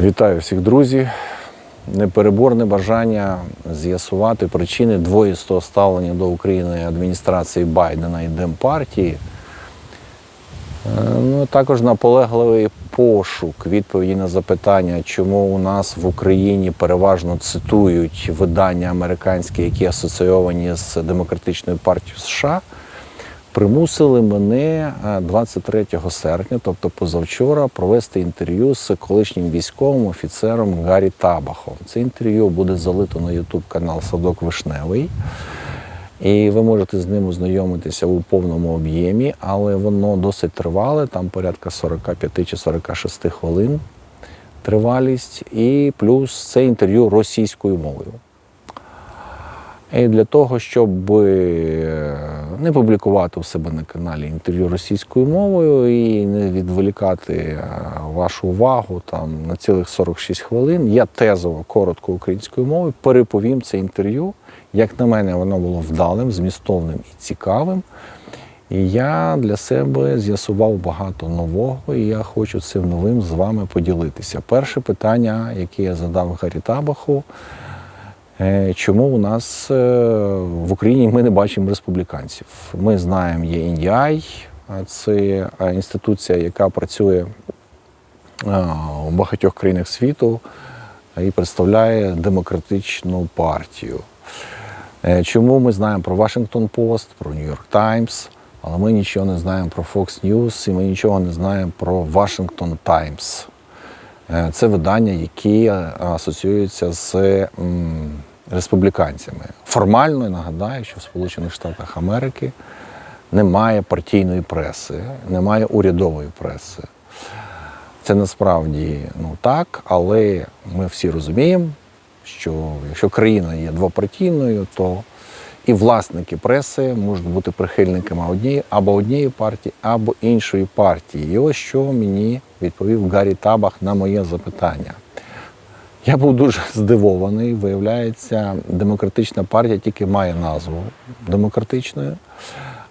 Вітаю всіх друзі. Непереборне бажання з'ясувати причини двоїстого ставлення до України адміністрації Байдена і Демпартії. Е, Ну, також наполегливий пошук відповіді на запитання, чому у нас в Україні переважно цитують видання американські, які асоційовані з демократичною партією США, примусили мене е, 23 серпня, тобто позавчора, провести інтерв'ю з колишнім військовим офіцером Гаррі Табахом. Це інтерв'ю буде залито на YouTube канал Садок Вишневий. І ви можете з ним ознайомитися у повному об'ємі, але воно досить тривале, там порядка 45 чи 46 хвилин тривалість, і плюс це інтерв'ю російською мовою. І для того, щоб е, не публікувати у себе на каналі інтерв'ю російською мовою і не відволікати е, вашу увагу там на цілих 46 хвилин, я тезово коротко українською мовою переповім це інтерв'ю. Як на мене, воно було вдалим, змістовним і цікавим. І я для себе з'ясував багато нового, і я хочу цим новим з вами поділитися. Перше питання, яке я задав Гаррі Табаху, Чому у нас е, в Україні ми не бачимо республіканців? Ми знаємо, є NDI, це е, інституція, яка працює е, у багатьох країнах світу і представляє демократичну партію. Е, Чому ми знаємо про Washington Post, про New York Times, але ми нічого не знаємо про Fox News і ми нічого не знаємо про Washington Times. Е, Це видання, які е, асоціюються з республіканцями. Формально нагадаю, що в Сполучених Штатах Америки немає партійної преси, немає урядової преси. Це насправді ну так, але ми всі розуміємо, що якщо країна є двопартійною, то і власники преси можуть бути прихильниками однієї або однієї партії, або іншої партії. І ось що мені відповів Гаррі Табах на моє запитання. Я був дуже здивований. Виявляється, демократична партія тільки має назву демократичною.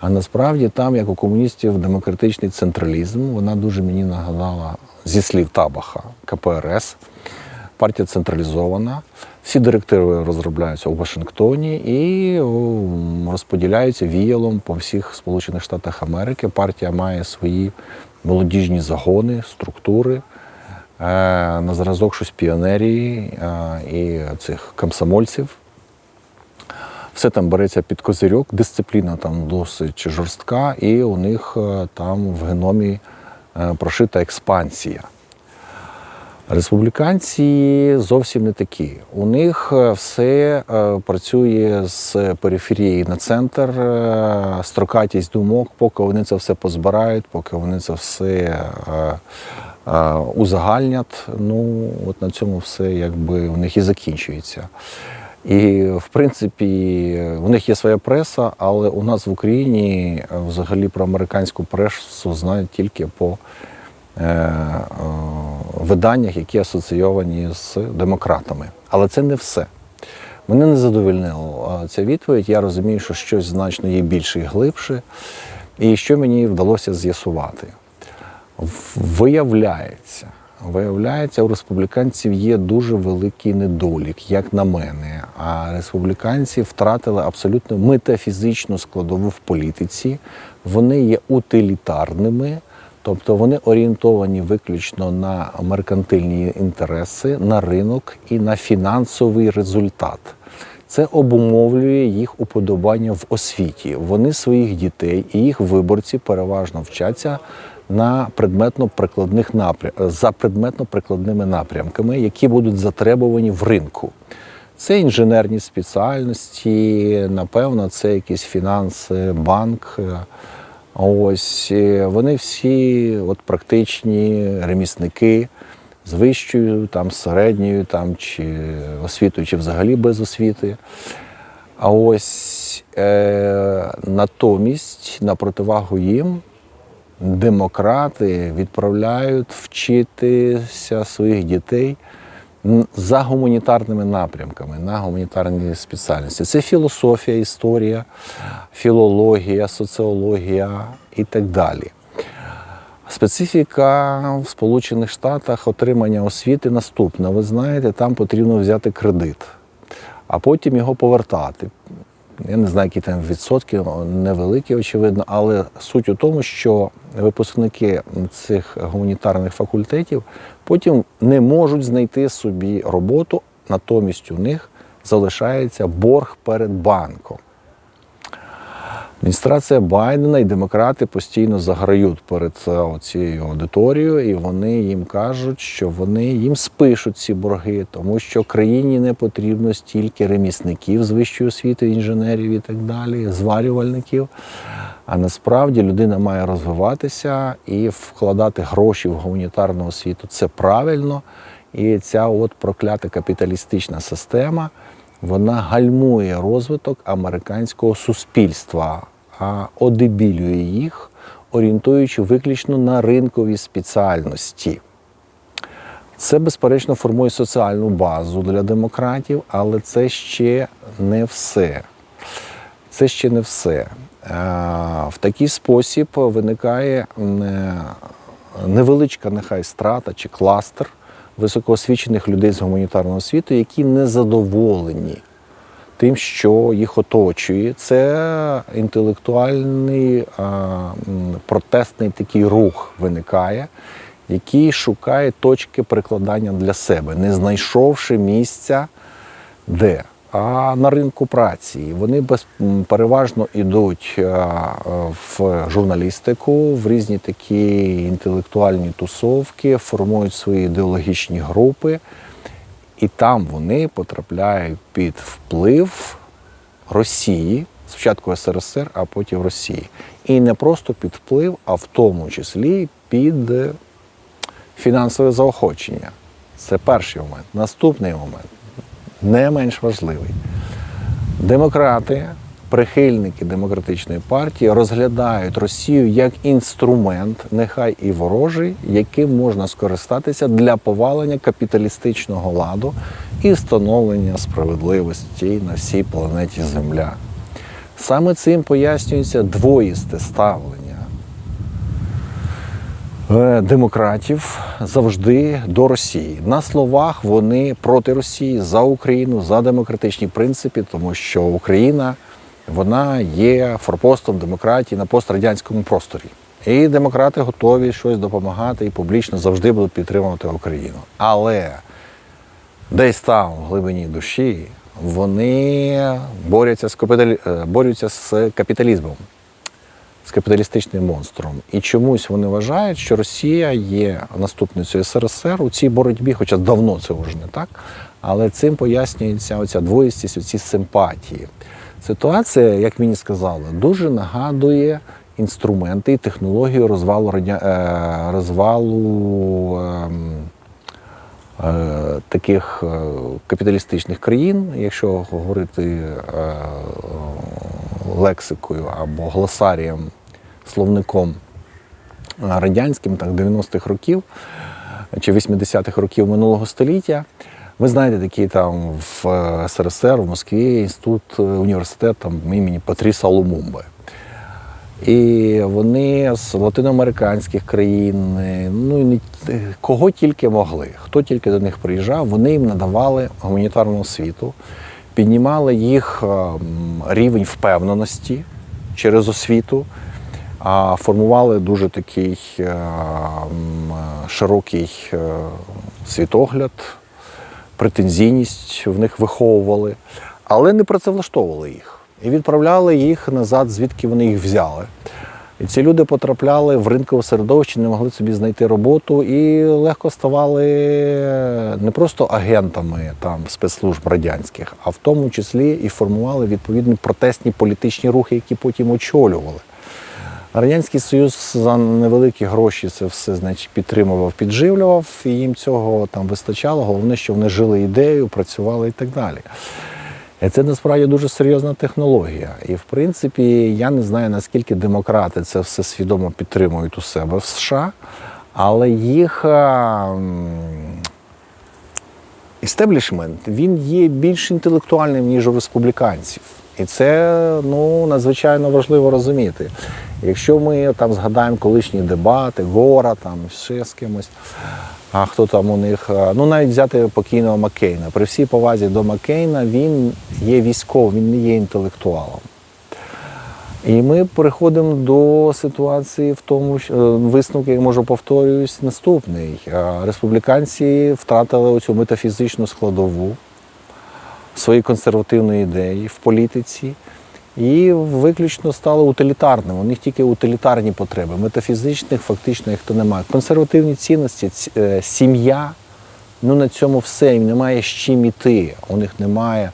А насправді там, як у комуністів, демократичний централізм, вона дуже мені нагадала зі слів Табаха КПРС. Партія централізована. Всі директиви розробляються у Вашингтоні і розподіляються віялом по всіх Сполучених Штатах Америки. Партія має свої молодіжні загони, структури. Е, на зразок щось піонерії е, і цих комсомольців. Все там береться під козирьок, дисципліна там досить жорстка, і у них е, там в геномі прошита експансія. Республіканці зовсім не такі. У них е, все е, працює з периферії на центр, е, строкатість думок, поки вони це все позбирають, поки вони це все узагальнять. Ну, от на цьому все якби у них і закінчується. І в принципі, у них є своя преса, але у нас в Україні взагалі про американську пресу знають тільки по виданнях, які асоційовані з демократами. Але це не все. Мене не задовольнила е, ця відповідь. Я розумію, що щось значно є більше і глибше. І що мені вдалося з'ясувати? Виявляється, виявляється, у республіканців є дуже великий недолік, як на мене. А республіканці втратили абсолютно метафізичну складову в політиці. Вони є утилітарними, тобто вони орієнтовані виключно на меркантильні інтереси, на ринок і на фінансовий результат. Це обумовлює їх уподобання в освіті. Вони своїх дітей і їх виборці переважно вчаться на предметно-прикладних напрям... за предметно-прикладними напрямками, які будуть затребувані в ринку. Це інженерні спеціальності, напевно, це якісь фінанси, банк. Ось е, вони всі от практичні ремісники з вищою, там, середньою, там, чи освітою, чи взагалі без освіти. А ось е, натомість на противагу їм демократи відправляють вчитися своїх дітей за гуманітарними напрямками, на гуманітарні спеціальності. Це філософія, історія, філологія, соціологія і так далі. Специфіка в Сполучених Штатах отримання освіти наступна. Ви знаєте, там потрібно взяти кредит, а потім його повертати. Я не знаю, які там відсотки, невеликі, очевидно, але суть у тому, що випускники цих гуманітарних факультетів потім не можуть знайти собі роботу, натомість у них залишається борг перед банком. Адміністрація Байдена і демократи постійно заграють перед е, цією аудиторією, і вони їм кажуть, що вони їм спишуть ці борги, тому що країні не потрібно стільки ремісників з вищої освіти, інженерів і так далі, зварювальників. А насправді людина має розвиватися і вкладати гроші в гуманітарну освіту. Це правильно. І ця от проклята капіталістична система вона гальмує розвиток американського суспільства, одебілює їх, орієнтуючи виключно на ринкові спеціальності. Це, безперечно, формує соціальну базу для демократів, але це ще не все. Це ще не все. Е, В такий спосіб виникає е, невеличка нехай страта чи кластер високоосвічених людей з гуманітарного світу, які не задоволені тим, що їх оточує. Це інтелектуальний протестний такий рух виникає, який шукає точки прикладання для себе, не знайшовши місця де. А на ринку праці вони без, переважно йдуть в журналістику, в різні такі інтелектуальні тусовки, формують свої ідеологічні групи, і там вони потрапляють під вплив Росії, спочатку СРСР, а потім Росії. І не просто під вплив, а в тому числі під е, фінансове заохочення. Це перший момент. Наступний момент не менш важливий. Демократи, прихильники демократичної партії розглядають Росію як інструмент, нехай і ворожий, яким можна скористатися для повалення капіталістичного ладу і встановлення справедливості на всій планеті Земля. Саме цим пояснюється двоїсте ставлення е, демократів завжди до Росії. На словах вони проти Росії за Україну, за демократичні принципи, тому що Україна вона є форпостом демократії на пострадянському просторі. І демократи готові щось допомагати і публічно завжди будуть підтримувати Україну. Але десь там, в глибині душі, вони борються з, капіталі... е, борються з капіталізмом з капіталістичним монстром. І чомусь вони вважають, що Росія є наступницею СРСР у цій боротьбі, хоча давно це вже не так. Але цим пояснюється оця двоїстість, оці симпатії. Ситуація, як мені сказали, дуже нагадує інструменти і технологію розвалу, радя... е, розвалу ем, е, таких е, капіталістичних країн, якщо говорити е, лексикою або глосарієм, словником е, радянським, так, 90-х років чи 80-х років минулого століття. Ви знаєте, такий там в е, СРСР, в Москві інститут, е, університет там, імені Патріса Лумумби. І вони з латиноамериканських країн, е, ну і не- кого тільки могли, хто тільки до них приїжджав, вони їм надавали гуманітарну освіту, піднімали їх рівень впевненості через освіту, формували дуже такий широкий світогляд, претензійність в них виховували, але не працевлаштовували їх і відправляли їх назад, звідки вони їх взяли. І ці люди потрапляли в ринкове середовище, не могли собі знайти роботу і легко ставали не просто агентами там спецслужб радянських, а в тому числі і формували відповідні протестні політичні рухи, які потім очолювали. Радянський Союз за невеликі гроші це все значить, підтримував, підживлював, і їм цього там вистачало. Головне, що вони жили ідеєю, працювали і так далі. І це насправді дуже серйозна технологія. І в принципі, я не знаю, наскільки демократи це все свідомо підтримують у себе в США, але їх істеблішмент він є більш інтелектуальним, ніж у республіканців. І це ну, надзвичайно важливо розуміти. Якщо ми там згадаємо колишні дебати, Гора, там ще з кимось, а хто там у них, ну навіть взяти покійного Маккейна. При всій повазі до Маккейна він є військовим, він не є інтелектуалом. І ми переходимо до ситуації в тому, що е, висновки, я можу повторююсь, наступний. Республіканці втратили оцю метафізичну складову свої консервативної ідеї в політиці і виключно стали утилітарними. У них тільки утилітарні потреби. Метафізичних фактично їх то немає. Консервативні цінності, е, сім'я, ну на цьому все. Їм немає з чим іти. У них немає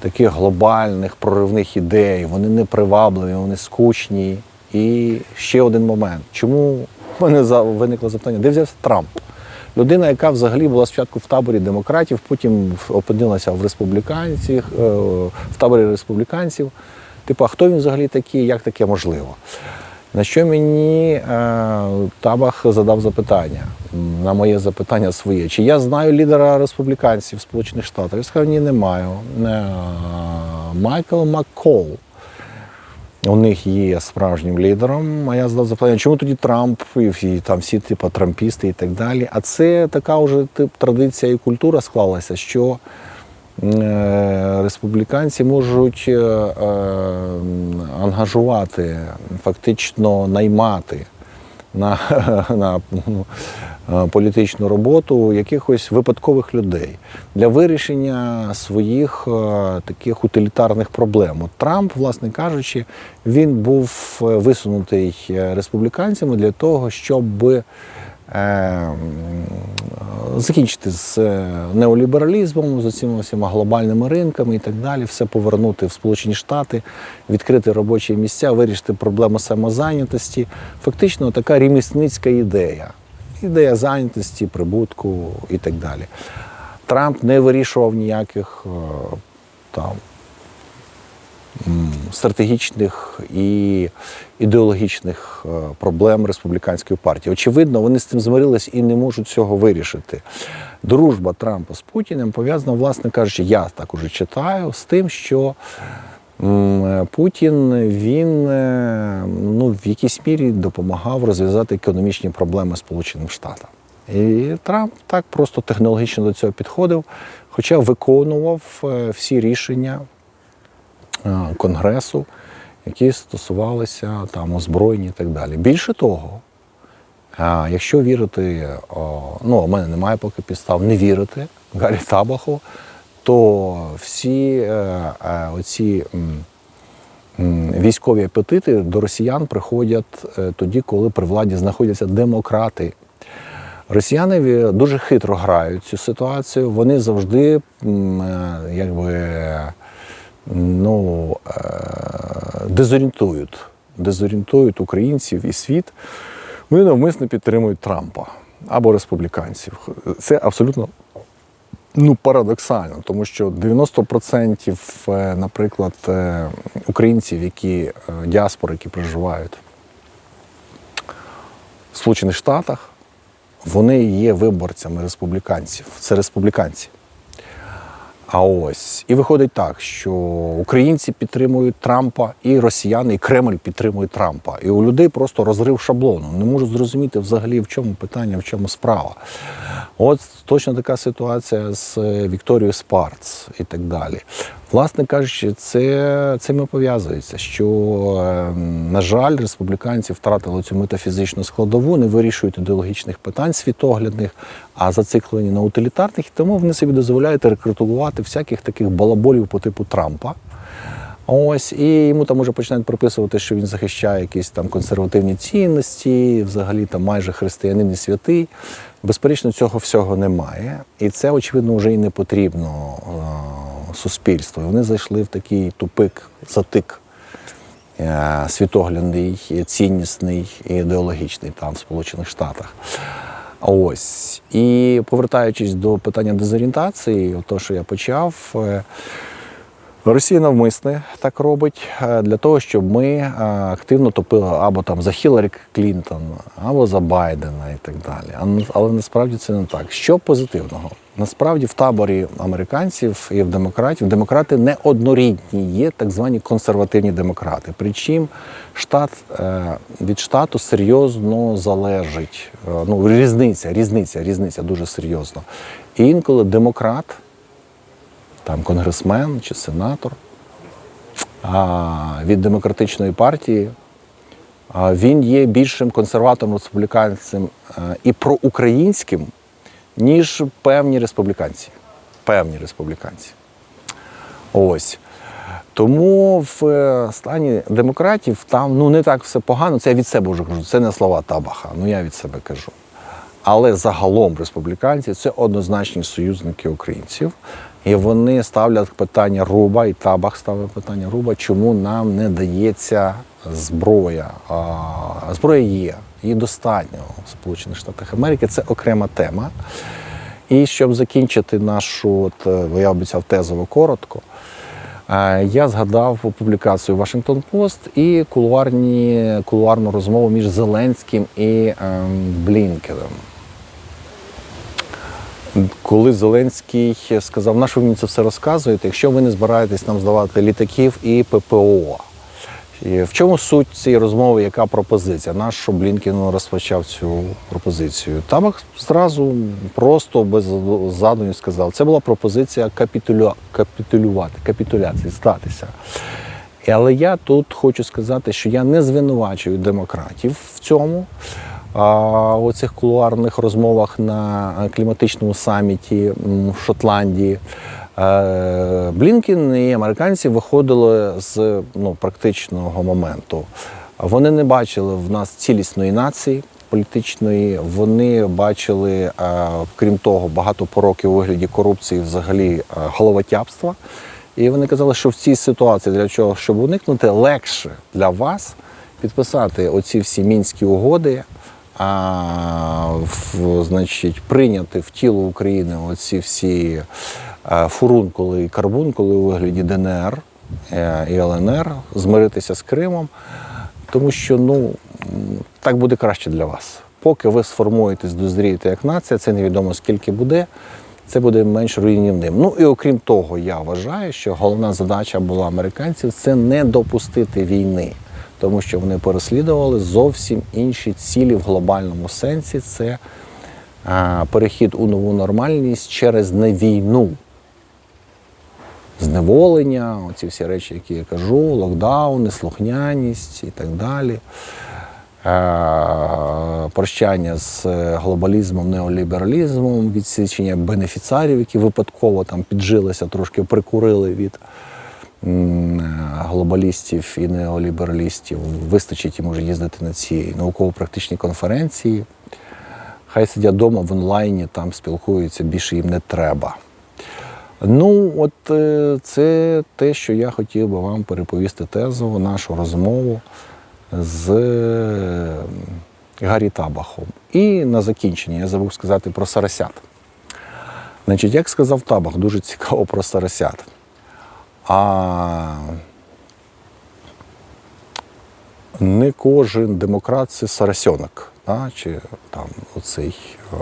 таких глобальних проривних ідей. Вони не привабливі, вони скучні. І ще один момент. Чому в мене виникло запитання, де взявся Трамп? Людина, яка взагалі була спочатку в таборі демократів, потім опинилася в республіканців, е, в таборі республіканців. Типу, а хто він взагалі такий, як таке можливо? На що мені е, Табах задав запитання на моє запитання своє. Чи я знаю лідера республіканців Сполучених Штатів? Я сказав, ні, не маю. Е, Майкл Маккол у них є справжнім лідером. А я задав запитання, чому тоді Трамп і там всі типу трампісти і так далі. А це така вже тип традиція і культура склалася, що е, республіканці можуть е, е, ангажувати, фактично наймати на, на ну, е, політичну роботу якихось випадкових людей для вирішення своїх е, таких утилітарних проблем. От Трамп, власне кажучи, він був е, висунутий республіканцями для того, щоб закінчити з е, неолібералізмом, з цими всіма глобальними ринками і так далі, все повернути в Сполучені Штати, відкрити робочі місця, вирішити проблему самозайнятості. Фактично така ремісницька ідея. Ідея зайнятості, прибутку і так далі. Трамп не вирішував ніяких е, там стратегічних і ідеологічних е, проблем республіканської партії. Очевидно, вони з цим змирились і не можуть цього вирішити. Дружба Трампа з Путіним пов'язана, власне кажучи, я так уже читаю, з тим, що Путін він е, ну, в якійсь мірі допомагав розв'язати економічні проблеми Сполученим Штатам. І Трамп так просто технологічно до цього підходив, хоча виконував е, всі рішення е, Конгресу, які стосувалися там озброєння і так далі. Більше того, е, якщо вірити, ну у мене немає поки підстав не вірити Гаррі Табаху, то всі е, е, оці військові апетити до росіян приходять е, тоді, коли при владі знаходяться демократи. Росіяни дуже хитро грають цю ситуацію. Вони завжди е, якби ну, е, дезорієнтують, дезорієнтують українців і світ. Вони навмисно підтримують Трампа або республіканців. Це абсолютно ну, парадоксально, тому що 90%, е, наприклад, е, українців, які діаспори, які проживають в Сполучених Штатах, вони є виборцями республіканців. Це республіканці. А ось і виходить так, що українці підтримують Трампа, і росіяни, і Кремль підтримують Трампа. І у людей просто розрив шаблону. Не можуть зрозуміти взагалі, в чому питання, в чому справа. От точно така ситуація з е, Вікторією Спарц і так далі. Власне кажучи, це цим і пов'язується, що, е, на жаль, республіканці втратили цю метафізичну складову, не вирішують ідеологічних питань світоглядних, а зациклені на утилітарних, і тому вони собі дозволяють рекрутувати всяких таких балаболів по типу Трампа. Ось, і йому там уже починають приписувати, що він захищає якісь там консервативні цінності, взагалі там майже християнин і святий. Безперечно, цього всього немає. І це, очевидно, вже і не потрібно е, суспільству. І вони зайшли в такий тупик, затик е, світоглядний, ціннісний і ідеологічний там в Сполучених Штатах. Ось. І повертаючись до питання дезорієнтації, то, що я почав. Росія навмисне так робить е, для того, щоб ми е, активно топили або там за Хіларі Клінтон, або за Байдена і так далі. Але насправді це не так. Що позитивного? насправді в таборі американців і в демократів демократи не однорідні, є так звані консервативні демократи. Причому штат е, від штату серйозно залежить. Ну, різниця, різниця, різниця дуже серйозно. І інколи демократ, там конгресмен чи сенатор а, від демократичної партії а, він є більшим консерватором республіканцем е, і проукраїнським, ніж певні республіканці. Певні республіканці. Ось. Тому в е, стані демократів там ну, не так все погано. Це я від себе вже кажу. Це не слова Табаха, ну я від себе кажу. Але загалом республіканці це однозначні союзники українців. І вони ставлять питання Руба, і Табах ставить питання Руба, чому нам не дається зброя. А, зброя є, її достатньо в Сполучених Штатах Америки. Це окрема тема. І щоб закінчити нашу, от, е, я обіцяв тезово коротко, е, я згадав публікацію Вашингтон Пост і кулуарні, кулуарну розмову між Зеленським і ем, Блінкеном. Коли Зеленський сказав, на що ви мені це все розказуєте, якщо ви не збираєтесь нам здавати літаків і ППО. В чому суть цієї розмови, яка пропозиція? Наш Блінкін розпочав цю пропозицію? Табак зразу просто без задумів сказав, це була пропозиція капітулю... капітулювати, капітуляції, здатися. Але я тут хочу сказати, що я не звинувачую демократів в цьому. У цих кулуарних розмовах на кліматичному саміті в Шотландії. Е, Блінкін і американці виходили з ну, практичного моменту. Вони не бачили в нас цілісної нації політичної. Вони бачили, е, крім того, багато пороків у вигляді корупції, взагалі е, головотяпства. І вони казали, що в цій ситуації для чого, щоб уникнути, легше для вас підписати оці всі мінські угоди, а, в, значить, прийняти в тіло України оці всі фурункули і карбункули у вигляді ДНР е, і ЛНР, змиритися з Кримом, тому що ну, так буде краще для вас. Поки ви сформуєтесь, дозрієте як нація, це невідомо скільки буде. Це буде менш руйнівним. Ну і окрім того, я вважаю, що головна задача була американців це не допустити війни, тому що вони переслідували зовсім інші цілі в глобальному сенсі. Це перехід у нову нормальність через невійну. Зневолення, оці всі речі, які я кажу, локдаун, неслухняність і так далі. Е, Прощання з глобалізмом, неолібералізмом, відсічення бенефіцарів, які випадково там піджилися, трошки прикурили від глобалістів і неолібералістів. Вистачить їм уже їздити на ці науково-практичні конференції. Хай сидять вдома в онлайні, там спілкуються, більше їм не треба. Ну, от е, це те, що я хотів би вам переповісти тезово, нашу розмову з е, Гаррі Табахом. І на закінчення я забув сказати про сарасят. Значить, як сказав Табах, дуже цікаво про сарасят. А не кожен демократ це сарасьонок, да? чи там оцей. о,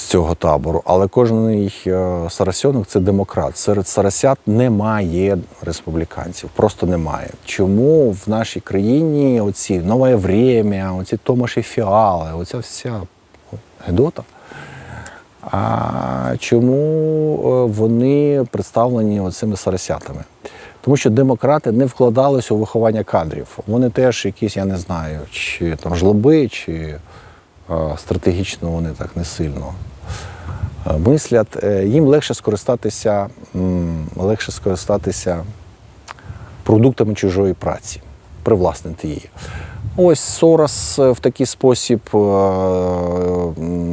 з цього табору, але кожен е, сарасьонок це демократ. Серед сарасят немає республіканців, просто немає. Чому в нашій країні оці нове время, оці Томаші Фіали, оця вся гедота? А чому е, вони представлені оцими сарасятами? Тому що демократи не вкладалися у виховання кадрів. Вони теж якісь, я не знаю, чи там жлоби, чи е, стратегічно вони так не сильно е, мислять. Е, Їм легше скористатися, легше скористатися продуктами чужої праці, привласнити її. Ось Сорос е, в такий спосіб е,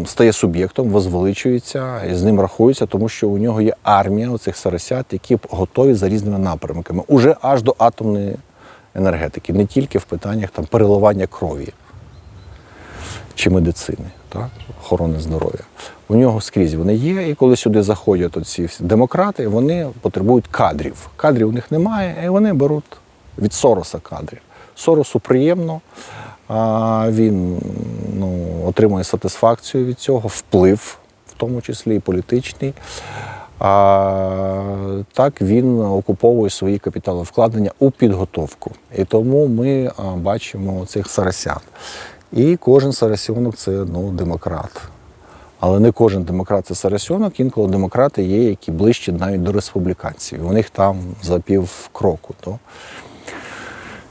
стає суб'єктом, возвеличується і з ним рахується, тому що у нього є армія оцих соросят, які готові за різними напрямками, уже аж до атомної енергетики, не тільки в питаннях там переливання крові чи медицини, так? охорони здоров'я. У нього скрізь вони є, і коли сюди заходять оці всі демократи, вони потребують кадрів. Кадрів у них немає, і вони беруть від Сороса кадрів. Соросу приємно, він ну, отримує сатисфакцію від цього, вплив в тому числі і політичний. А так він окуповує свої капіталовкладення у підготовку. І тому ми бачимо цих сарасян. І кожен сарасьонок це ну, демократ. Але не кожен демократ це сарасьонок, інколи демократи є, які ближче навіть до республіканців. У них там за пів кроку до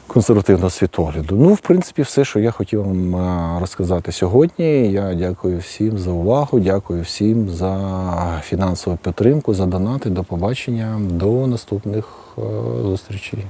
консервативного світогляду. Ну, в принципі, все, що я хотів вам е, розказати сьогодні. Я дякую всім за увагу, дякую всім за фінансову підтримку, за донати. До побачення, до наступних е, зустрічей.